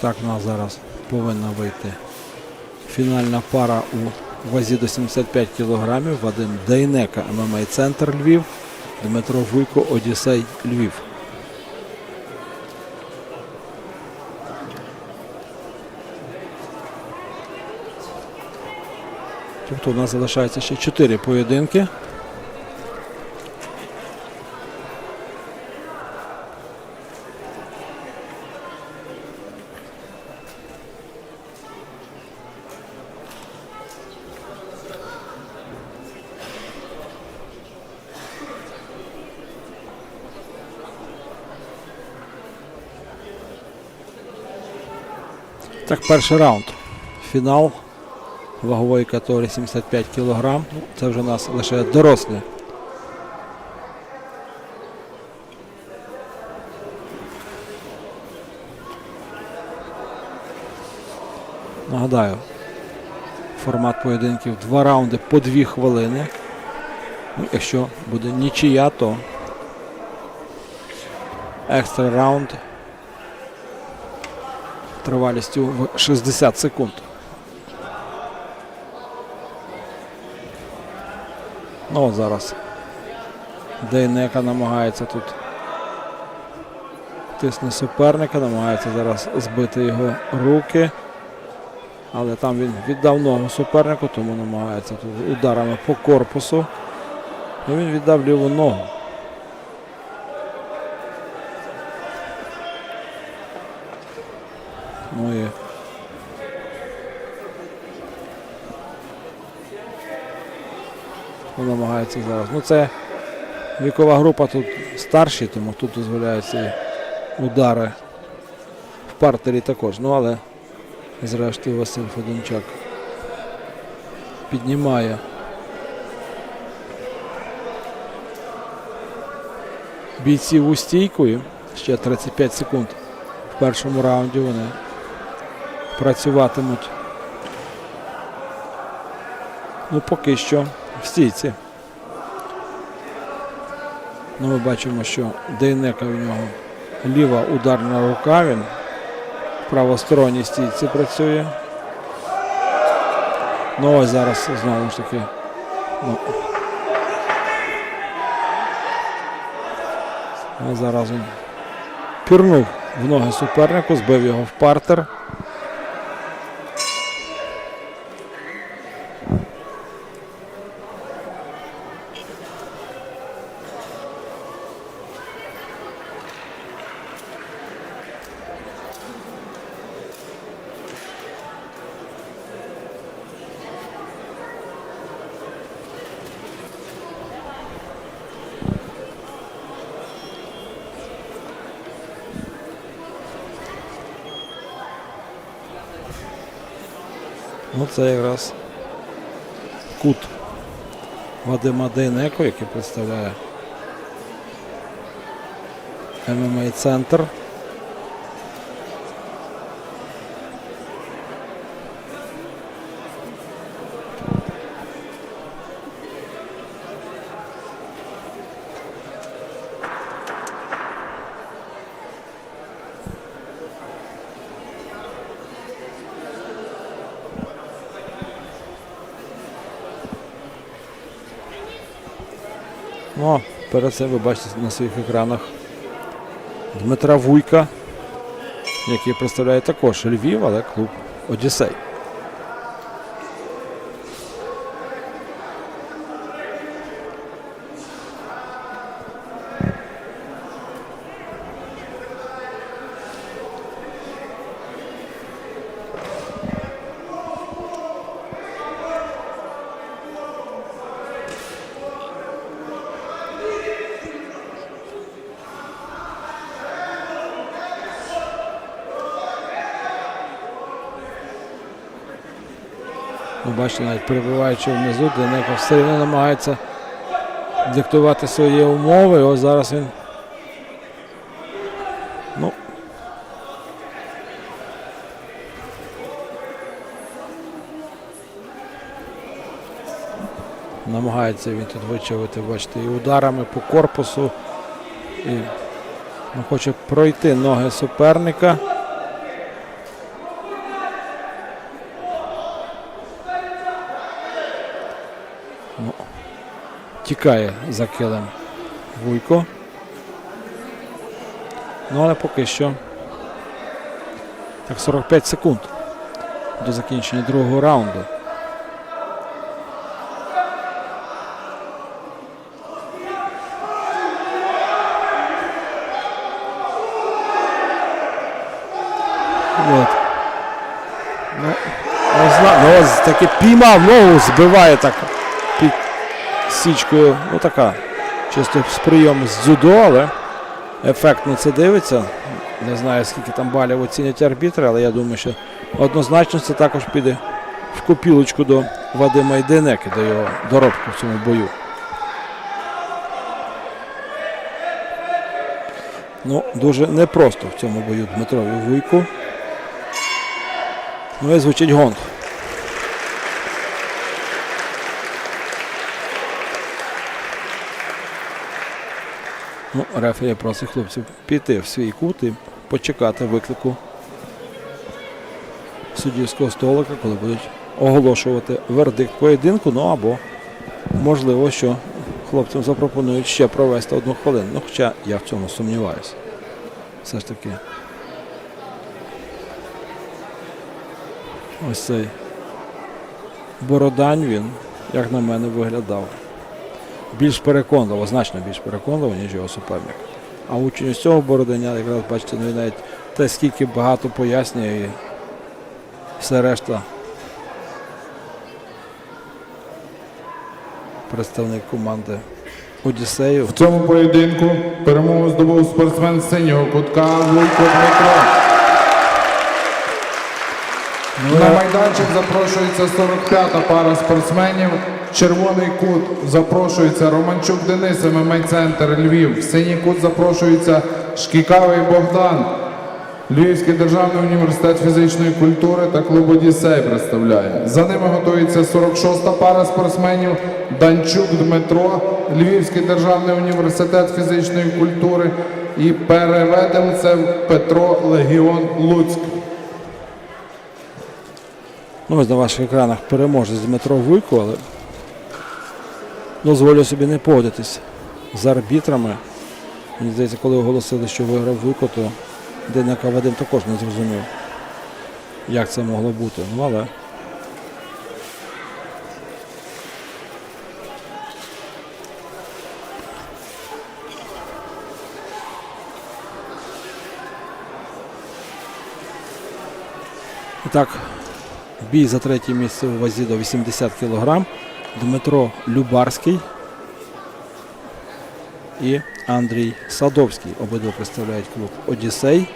Так в нас зараз повинна вийти фінальна пара у вазі до 75 кг. Вадим Дейнека, ММА Центр Львів, Дмитро Вуйко, Одіссей Львів. Тобто у нас залишається ще 4 поєдинки. Так, перший раунд. Фінал вагової категорії 75 кг. Ну, Це вже у нас лише дорослі. Нагадаю, формат поєдинків два раунди по дві хвилини. Ну, якщо буде нічия, то екстра раунд тривалістю в 60 секунд. Ну зараз Дейнека намагається тут тисне суперника, намагається зараз збити його руки. Але там він віддав ногу супернику, тому намагається тут ударами по корпусу. Ну, він віддав ліву ногу. Ну і Намагається зараз. Ну це вікова група тут старші, тому тут дозволяються удари в партері також. Ну але зрештою Василь Федунчак піднімає. Бійців у стійку і ще 35 секунд в першому раунді вони працюватимуть. Ну, поки що в стійці. Ну, ми бачимо, що Дейнека в нього ліва ударна рука. Він в правосторонній стійці працює. Ну ось зараз знову ж таки. Ну. Зараз він пірнув в ноги супернику, збив його в партер. Ну, це якраз кут Вадима Дейнеко, який представляє ММА центр. Ну, перед цим ви бачите на своїх екранах Дмитра Вуйка, який представляє також Львів, але клуб Одіссей. Ви бачите, навіть перебуваючи внизу, Денеко все одно намагається диктувати свої умови. Ось зараз він. Ну. Намагається він тут вичавити, бачите, і ударами по корпусу. І ну, хоче пройти ноги суперника. Тікає за килим Вуйко. Ну, але поки що. Так, 45 секунд до закінчення другого раунду. Ну, ну, ось таки піймав ногу, збиває так січкою. Ну така. Чисто з прийому з дзюдо, але ефектно це дивиться. Не знаю, скільки там балів оцінять арбітри, але я думаю, що однозначно це також піде в копілочку до Вадима Йденеки, до його доробку в цьому бою. Ну, дуже непросто в цьому бою Дмитрові Вуйку. Ну і звучить гонг. Ну, рефері просить хлопців піти в свій кут і почекати виклику суддівського столика, коли будуть оголошувати вердикт поєдинку. Ну або можливо, що хлопцям запропонують ще провести одну хвилину. Ну, хоча я в цьому сумніваюся. Все ж таки. Ось цей Бородань він, як на мене, виглядав більш переконливо, значно більш переконливо, ніж його суперник. А учень ось цього Бородання, якраз бачите, ну, і навіть те, скільки багато пояснює і все решта. Представник команди Одіссею. В цьому поєдинку перемогу здобув спортсмен з синього кутка Вуйко Дмитро. На майданчик запрошується 45-та пара спортсменів. Червоний кут запрошується Романчук Денис, ММА центр Львів. В синій кут запрошується Шкікавий Богдан. Львівський державний університет фізичної культури та клуб Одіссей представляє. За ними готується 46-та пара спортсменів Данчук Дмитро, Львівський державний університет фізичної культури і Переведенцев Петро Легіон Луцьк. Ну, ось на ваших екранах переможець Дмитро Вуйко, але дозволю собі не погодитись з арбітрами. Мені здається, коли оголосили, що виграв Вуйко, то Денека Вадим також не зрозумів, як це могло бути. Ну, але так, бій за третє місце у вазі до 80 кг. Дмитро Любарський і Андрій Садовський. Обидва представляють клуб Одіссей.